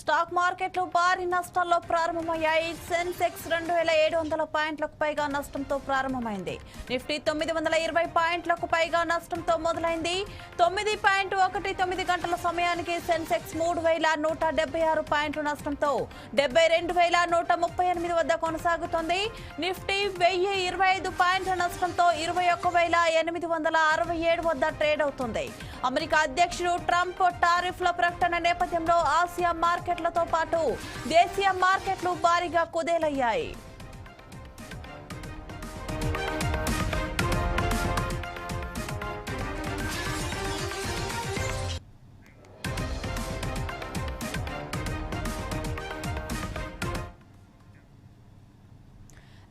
Stock మార్కెట్లు భారీ నష్టాల్లో ప్రారంభమయ్యాయి. సెన్సెక్స్ రెండు వేల ఏడు వందల పాయింట్లకు పైగా నష్టంతో ప్రారంభమైంది. నిఫ్టీ తొమ్మిది వందల ఇరవై పాయింట్లకు పైగా నష్టంతో మొదలైంది. తొమ్మిది పాయింట్ ఒకటి తొమ్మిది గంటల సమయానికి సెన్సెక్స్ మూడు వేల నూట డెబ్బై ఆరు పాయింట్ల నష్టంతో డెబ్బై రెండు వేల నూట ముప్పై ఎనిమిది వద్ద కొనసాగుతుంది. నిఫ్టీ వెయ్యి ఇరవై ఐదు పాయింట్ల నష్టంతో ఇరవై ఒక్క వేల ఎనిమిది వందల అరవై ఏడు వద్ద ట్రేడ్ అవుతుంది. అమెరికా అధ్యక్షుడు ట్రంప్ టారిఫ్ల ప్రకటన నేపథ్యంలో ఆసియా మార్కెట్ మార్కెట్లతో పాటు దేశీయ మార్కెట్లు భారీగా కుదేలయ్యాయి.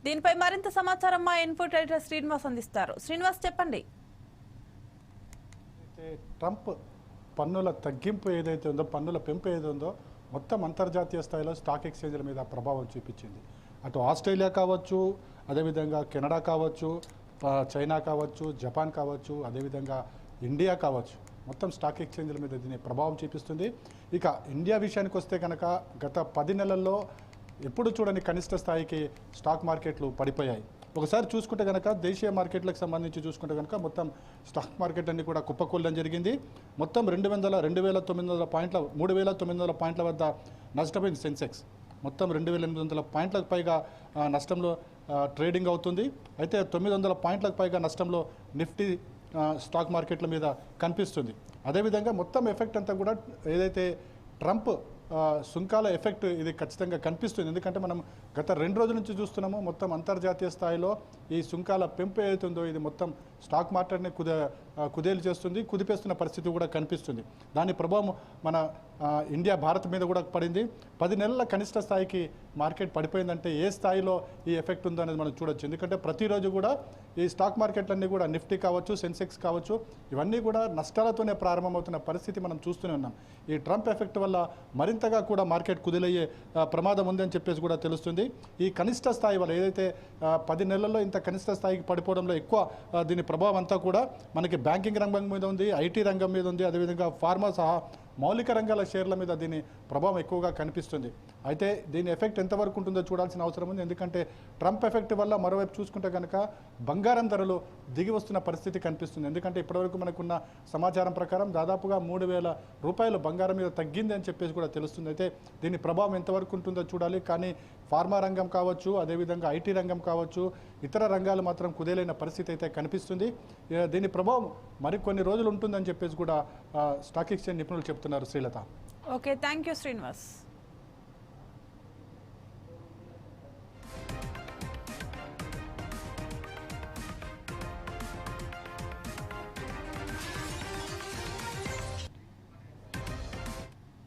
దీనిపై మరింత సమాచారం మా ఇన్పుట్ ఎడిటర్ శ్రీనివాస్ అందిస్తారు. శ్రీనివాస్ చెప్పండి. ట్రంప్ పన్నుల తగ్గింపు ఏదైతే ఉందో పన్నుల పెంపు ఏదైతే ఉందో మొత్తం అంతర్జాతీయ స్థాయిలో స్టాక్ ఎక్స్చేంజ్ల మీద ప్రభావం చూపించింది. అటు ఆస్ట్రేలియా కావచ్చు అదేవిధంగా కెనడా కావచ్చు చైనా కావచ్చు జపాన్ కావచ్చు అదేవిధంగా ఇండియా కావచ్చు. మొత్తం స్టాక్ ఎక్స్చేంజ్ల మీద దీని ప్రభావం చూపిస్తుంది. ఇక ఇండియా విషయానికి వస్తే కనుక గత పది నెలల్లో ఎప్పుడు చూడని కనిష్ట స్థాయికి స్టాక్ మార్కెట్లు పడిపోయాయి. ఒకసారి చూసుకుంటే కనుక దేశీయ మార్కెట్లకు సంబంధించి చూసుకుంటే కనుక మొత్తం స్టాక్ మార్కెట్ అన్ని కూడా కుప్పకూలడం జరిగింది. మొత్తం రెండు వందల రెండు వేల తొమ్మిది వందల పాయింట్ల మూడు వేల తొమ్మిది వందల పాయింట్ల వద్ద నష్టపోయింది సెన్సెక్స్. మొత్తం రెండు వేల ఎనిమిది వందల పాయింట్లకు పైగా నష్టంలో ట్రేడింగ్ అవుతుంది. అయితే తొమ్మిది వందల పాయింట్లకు పైగా నష్టంలో నిఫ్టీ స్టాక్ మార్కెట్ల మీద కనిపిస్తుంది. అదేవిధంగా మొత్తం ఎఫెక్ట్ అంతా కూడా ఏదైతే ట్రంప్ సుంకాల ఎఫెక్ట్ ఇది ఖచ్చితంగా కనిపిస్తుంది. ఎందుకంటే మనం గత రెండు రోజుల నుంచి చూస్తున్నాము మొత్తం అంతర్జాతీయ స్థాయిలో ఈ సుంకాల పెంపు ఏదైతుందో ఇది మొత్తం స్టాక్ మార్కెట్ని కుద కుదేలు చేస్తుంది కుదిపేస్తున్న పరిస్థితి కూడా కనిపిస్తుంది. దాని ప్రభావం మన ఇండియా భారత్ మీద కూడా పడింది. పది నెలల కనిష్ట స్థాయికి మార్కెట్ పడిపోయిందంటే ఏ స్థాయిలో ఈ ఎఫెక్ట్ ఉందో అనేది మనం చూడొచ్చు. ఎందుకంటే ప్రతిరోజు కూడా ఈ స్టాక్ మార్కెట్లన్నీ కూడా నిఫ్టీ కావచ్చు సెన్సెక్స్ కావచ్చు ఇవన్నీ కూడా నష్టాలతోనే ప్రారంభమవుతున్న పరిస్థితి మనం చూస్తూనే ఉన్నాం. ఈ ట్రంప్ ఎఫెక్ట్ వల్ల మరింతగా కూడా మార్కెట్ కుదిలయ్యే ప్రమాదం ఉందని చెప్పేసి కూడా తెలుస్తుంది. ఈ కనిష్ట స్థాయి వల్ల ఏదైతే పది నెలల్లో ఇంత కనిష్ట స్థాయికి పడిపోవడంలో ఎక్కువ దీని ప్రభావం అంతా కూడా మనకి బ్యాంకింగ్ రంగం మీద ఉంది ఐటీ రంగం మీద ఉంది అదేవిధంగా ఫార్మా సహా మౌలిక రంగాల షేర్ల మీద దీని ప్రభావం ఎక్కువగా కనిపిస్తుంది. అయితే దీని ఎఫెక్ట్ ఎంతవరకు ఉంటుందో చూడాల్సిన అవసరం ఉంది. ఎందుకంటే ట్రంప్ ఎఫెక్ట్ వల్ల మరోవైపు చూసుకుంటే కనుక బంగారం ధరలు దిగి వస్తున్న పరిస్థితి కనిపిస్తుంది. ఎందుకంటే ఇప్పటివరకు మనకున్న సమాచారం ప్రకారం దాదాపుగా మూడు వేల రూపాయలు బంగారం మీద తగ్గింది అని చెప్పేసి కూడా తెలుస్తుంది. అయితే దీని ప్రభావం ఎంతవరకు ఉంటుందో చూడాలి. కానీ ఫార్మా రంగం కావచ్చు అదేవిధంగా ఐటీ రంగం కావచ్చు ఇతర రంగాలు మాత్రం కుదేలైన పరిస్థితి అయితే కనిపిస్తుంది. దీని ప్రభావం మరికొన్ని రోజులు ఉంటుందని చెప్పేసి కూడా స్టాక్ ఎక్స్చేంజ్ నిపుణులు చెప్తున్నారు Srilatha. Okay thank you Srinivas.